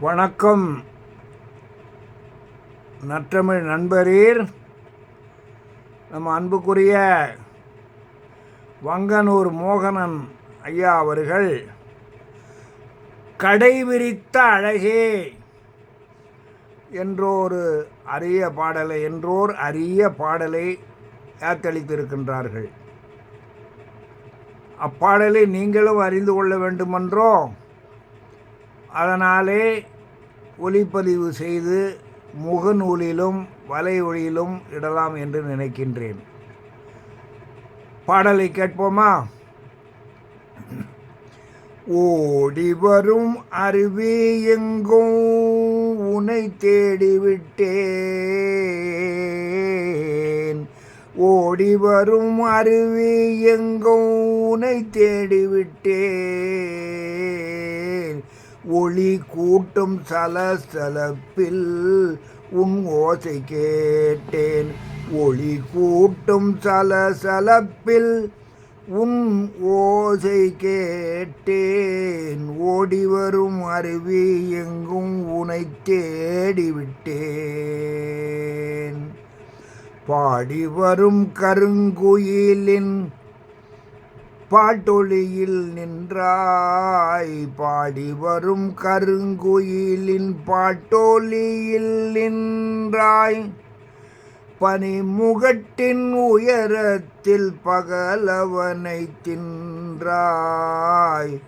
வணக்கம். நற்றமிழ் நண்பரீர் நம்ம அன்புக்குரிய வங்கனூர் மோகனன் ஐயா அவர்கள் கடைவிரித்த அழகே என்றோரு அரிய பாடலை என்றோர் அரிய பாடலை ஏத்தளித்திருக்கின்றார்கள். அப்பாடலை நீங்களும் அறிந்து கொள்ள வேண்டுமென்றோ? அதனாலே ஒளிப்பதிவு செய்து முகநூலிலும் வலையொலியிலும் இடலாம் என்று நினைக்கின்றேன். பாடலை கேட்போமா? ஓடி வரும் அருவி எங்கும் உனை தேடிவிட்டேன் ஓடி வரும் அருவி எங்கும் உனை தேடிவிட்டேன் ஒளி கூட்டும் சலசலப்பில் உன் ஓசை கேட்டேன். ஒளி கூட்டும் சலசலப்பில் உன் ஓசை கேட்டேன். ஓடி வரும் அருவி எங்கும் உனை தேடிவிட்டேன் பாடி வரும் கருங்குயிலின் பாட்டொலியில் நின்றாய் பாடி வரும் கருங்குயிலின் பாட்டொலியில் நின்றாய். பனிமுகட்டின் உயரத்தில் பகலவனை தின்றாய்.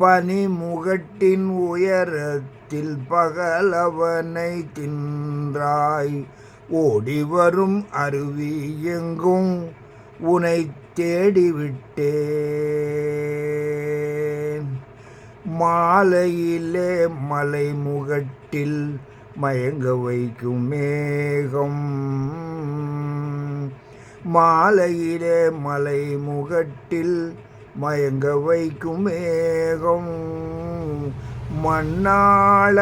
பனிமுகட்டின் உயரத்தில் பகலவனை தின்றாய். ஓடி வரும் அருவி எங்கும் உனை தேடிவிட்டேன். மாலையிலே மலைமுகட்டில் மயங்க வைக்கும் மேகம். மாலையிலே மலைமுகட்டில் மயங்க வைக்கும் மேகம். மண்ணாள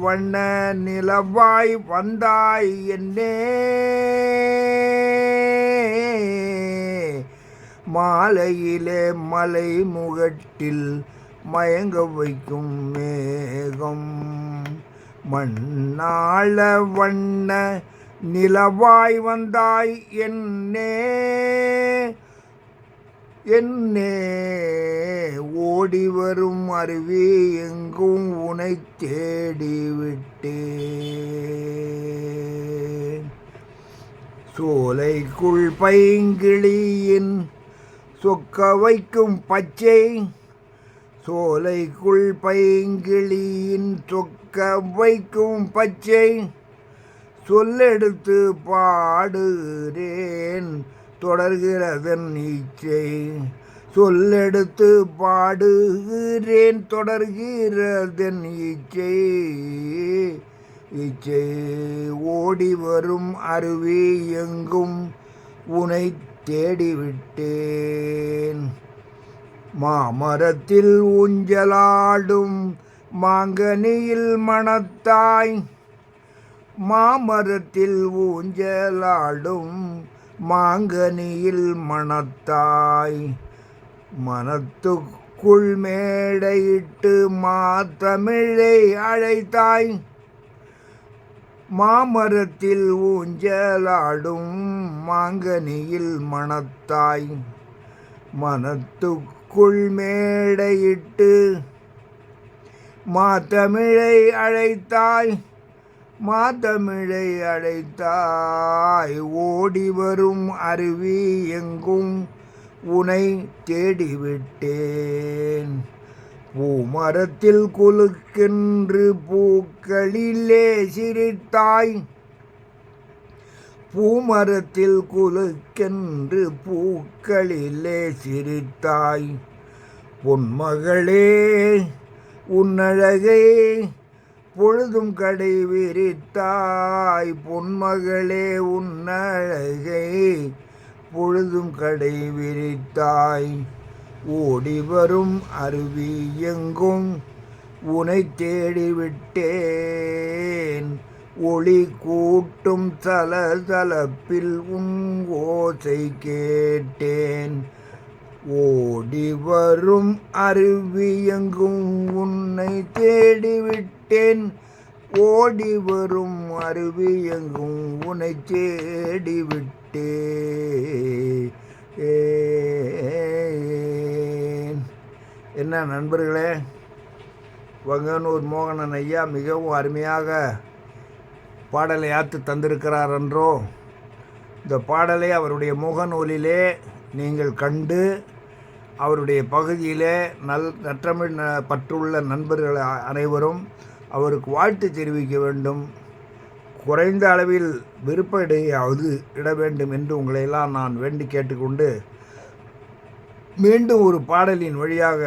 வண்ண நிலவாய் வந்தாய் என்னே. மாலையிலே மலை முகட்டில் மயங்க வைக்கும் மேகம். மண்ணாள வண்ண நிலவாய் வந்தாய் என்னே என்னே. ஓடி வரும் அருவி எங்கும் உனை தேடிவிட்டேன் சோலைக்குள் பைங்கிளியின் சொக்க வைக்கும் பச்சை. சோலைக்குள் பைங்கிளியின் சொக்க வைக்கும் பச்சை. சொல்லெடுத்து பாடுகிறேன் தொடர்கிறதன் நீச்சை. சொல்லெடுத்து பாடுகிறேன் தொடர்கிறதன் ஈச்சை ஈச்சை ஓடி வரும் அருவி எங்கும் உனை தேடிவிட்டேன். மாமரத்தில் ஊஞ்சலாடும் மாங்கனியில் மணத்தாய். மாமரத்தில் ஊஞ்சலாடும் மாங்கனியில் மணத்தாய். மனத்துக்குள் மேடையிட்டு மாத்தமிழை அழைத்தாய். மாமரத்தில் ஊஞ்சலாடும் மாங்கனியில் மணத்தாய் மனத்துக்குள் மேடையிட்டு மாத்தமிழை அழைத்தாய் மாத்தமிழை அழைத்தாய். ஓடி வரும் அருவி எங்கும் உனை தேடிவிட்டேன். பூமரத்தில் குலுக்கென்று பூக்களிலே சிரித்தாய். பூமரத்தில் குலுக்கென்று பூக்களிலே சிரித்தாய். பொன்மகளே உன்னழகை பொழுதும் கடை விரித்தாய். பொன்மகளே உன்னழகை பொழுதும் கடை விரித்தாய். ஓடி வரும் அருவி எங்கும் உனை தேடிவிட்டேன். ஒளி கூட்டும் தலதலப்பில் உன் ஓசை கேட்டேன். ஓடி வரும் அருவி எங்கும் உன்னை தேடிவிட்டேன். ஓடி வரும் அருவி எங்கும் உன்னை தேடிவிட்டேன் என்ன நண்பர்களே? வங்கனூர் மோகனன் ஐயா மிகவும் அருமையாக பாடலை யாத்து தந்திருக்கிறார் என்றோ இந்த பாடலை அவருடைய முகநூலிலே நீங்கள் கண்டு அவருடைய பகுதியிலே நல் நற்றமிழ் பற்றுள்ள நண்பர்கள் அனைவரும் அவருக்கு வாழ்த்து தெரிவிக்க வேண்டும். குறைந்த அளவில் விருப்ப இடையாவது இட வேண்டும் என்று உங்களையெல்லாம் நான் வேண்டி கேட்டுக்கொண்டு மீண்டும் ஒரு பாடலின் வழியாக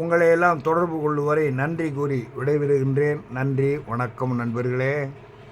உங்களையெல்லாம் தொடர்பு கொள்ளுவரை நன்றி கூறி விடைபெறுகின்றேன். நன்றி வணக்கம் நண்பர்களே.